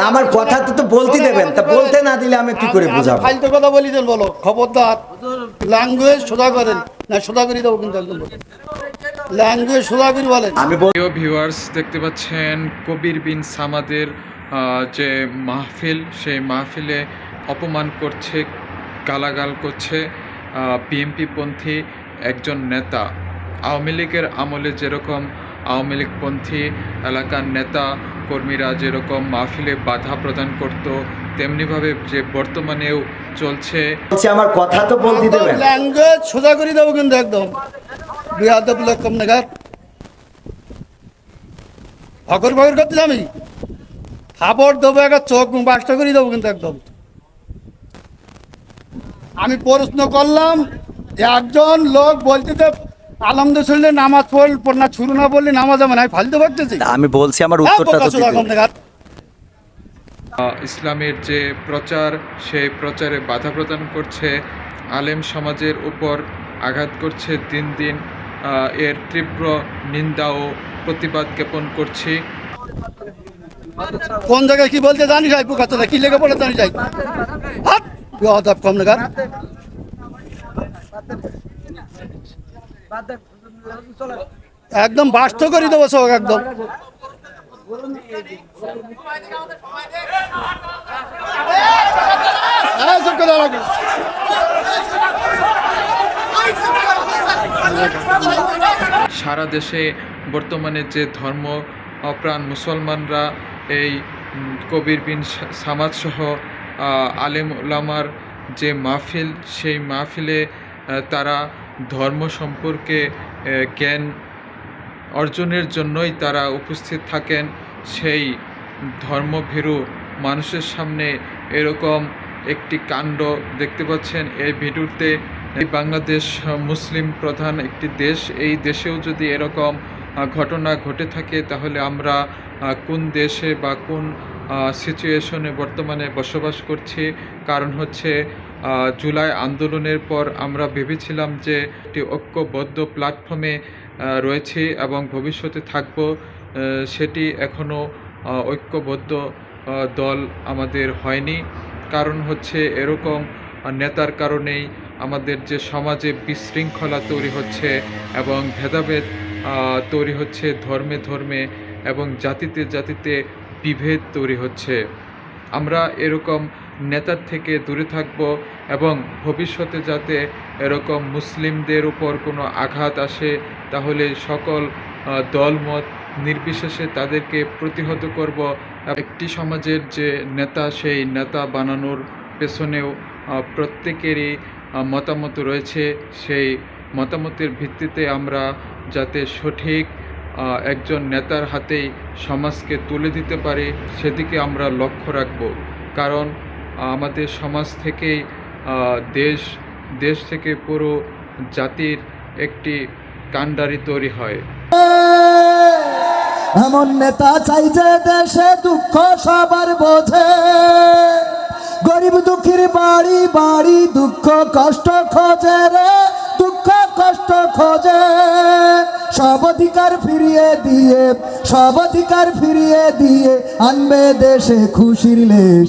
আমার কথা তো তো বলতে দেবেন তা বলতে না দিলে আমি কি করে বুঝাবো? ফালতু কথা বলি দেন বলো খবরদার। ল্যাঙ্গুয়েজ সোজা করেন। না সোজা করে দেবো কিন্তু একদম ল্যাঙ্গুয়েজ সোজা করে বলেন। আমি বল- প্রিয় ভিউয়ার্স দেখতে পাচ্ছেন কবির বিন সামাদের যে মাহফিল সেই মাহফিলে অপমান করছে গালাগাল করছে বিএমপি পন্থী একজন নেতা। আওয়ামী লীগের আমলে যেরকম আওয়ামী লীগপন্থী এলাকার নেতা কর্মীরা যেরকম মাহফিলে বাধা প্রদান করত তেমনিভাবে যে বর্তমানেও চলছে। আমার কথা তো বলতে দেবেন। ল্যাঙ্গুয়েজ সোজা করে দেবো কিন্তু একদম। বিহাদব লোক কম নাগাদ ফকর ফকর করতে আমি খাবার দেবো একটা চোখ বাসটা করে দেবো কিন্তু একদম। আমি প্রশ্ন করলাম যে একজন লোক বলতে তো শুনলে নামাজ পড়ল পড় না শুরু না বললে নামাজ আমার আমি ফালতু ভাবতেছি। আমি বলছি আমার হ্যাঁ, উত্তরটা তো ইসলামের যে প্রচার সেই প্রচারে বাধা প্রদান করছে আলেম সমাজের উপর আঘাত করছে দিন দিন আহ, এর তীব্র নিন্দা ও প্রতিবাদ জ্ঞাপন করছি। কোন জায়গায় কি বলতে জানি যাই পোকাতলা কি লেগে পড়ে জানি যাই হাত কম নাগাদ একদম বাস্ত করে দেবো সব একদম হ্যাঁ। সারা দেশে বর্তমানে যে ধর্ম অপ্রাণ মুসলমানরা এই কবির বিন সা- সামাদ সহ আহ, আলেম ওলামার যে মাহফিল সেই মাহফিলে তারা ধর্ম সম্পর্কে জ্ঞান অর্জনের জন্যই তারা উপস্থিত থাকেন। সেই ধর্মভীরু মানুষের সামনে এরকম একটি কাণ্ড দেখতে পাচ্ছেন। এই ভিডিওতে বাংলাদেশ মুসলিম প্রধান একটি দেশ। এই দেশেও যদি এরকম ঘটনা ঘটে থাকে, তাহলে আমরা কোন দেশে বা কোন সিচুয়েশনে বর্তমানে বসবাস করছি? কারণ হচ্ছে জুলাই আন্দোলনের পর আমরা ভেবেছিলাম যে একটি ঐক্যবদ্ধ প্ল্যাটফর্মে রয়েছি এবং ভবিষ্যতে থাকব। সেটি এখনও ঐক্যবদ্ধ দল আমাদের হয়নি। কারণ হচ্ছে এরকম নেতার কারণেই আমাদের যে সমাজে বিশৃঙ্খলা তৈরি হচ্ছে এবং ভেদাভেদ তৈরি হচ্ছে ধর্মে ধর্মে এবং জাতিতে জাতিতে বিভেদ তৈরি হচ্ছে। আমরা এরকম নেতার থেকে দূরে থাকব এবং ভবিষ্যতে যাতে এরকম মুসলিমদের উপর কোনো আঘাত আসে, তাহলে সকল দলমত নির্বিশেষে তাদেরকে প্রতিহত করব। একটি সমাজের যে নেতা, সেই নেতা বানানোর পেছনেও প্রত্যেকেরই মতামত রয়েছে। সেই মতামতের ভিত্তিতে আমরা যাতে সঠিক একজন নেতার হাতেই সমাজকে তুলে দিতে পারি, সেদিকে আমরা লক্ষ্য রাখব। কারণ আমাদের সমাজ আহ, দেশ দেশ থেকে পুরো জাতির একটি কাণ্ডারি তৈরি হয়। এমন নেতা চাই যে দেশে দুঃখ সবার বোঝে। গরিব দুঃখীর বাড়ি বাড়ি দুঃখ কষ্ট খোঁজে রে দুঃখ কষ্ট খোঁজে। সব অধিকার ফিরিয়ে দিয়ে সব অধিকার ফিরিয়ে দিয়ে আনবে দেশে খুশির লেশ।